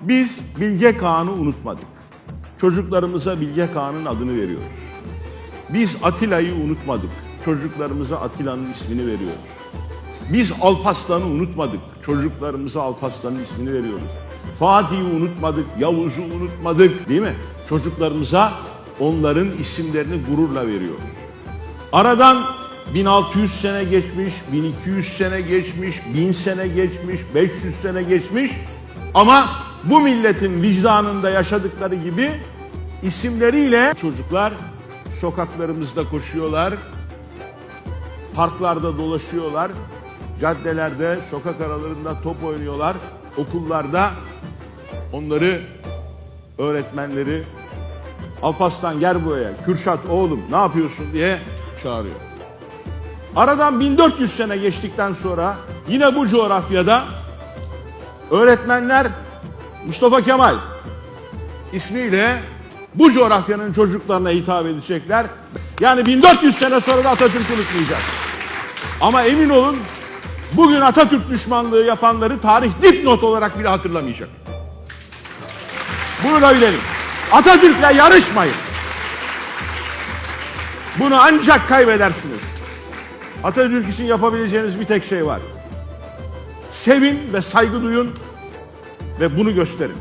Biz Bilge Kağan'ı unutmadık. Çocuklarımıza Bilge Kağan'ın adını veriyoruz. Biz Atilla'yı unutmadık. Çocuklarımıza Atilla'nın ismini veriyoruz. Biz Alparslan'ı unutmadık. Çocuklarımıza Alparslan'ın ismini veriyoruz. Fatih'i unutmadık, Yavuz'u unutmadık değil mi? Çocuklarımıza onların isimlerini gururla veriyoruz. Aradan 1600 sene geçmiş, 1200 sene geçmiş, 1000 sene geçmiş, 500 sene geçmiş ama bu milletin vicdanında yaşadıkları gibi isimleriyle çocuklar sokaklarımızda koşuyorlar, parklarda dolaşıyorlar, caddelerde, sokak aralarında top oynuyorlar, okullarda onları öğretmenleri Alpaslan gel buraya, Kürşat oğlum ne yapıyorsun diye çağırıyor. Aradan 1400 sene geçtikten sonra yine bu coğrafyada öğretmenler Mustafa Kemal ismiyle bu coğrafyanın çocuklarına hitap edecekler. Yani 1400 sene sonra da Atatürk unutmayacak. Ama emin olun bugün Atatürk düşmanlığı yapanları tarih dipnot olarak bile hatırlamayacak. Bunu da bilelim. Atatürk'le yarışmayın. Bunu ancak kaybedersiniz. Atatürk için yapabileceğiniz bir tek şey var. Sevin ve saygı duyun ve bunu gösterin.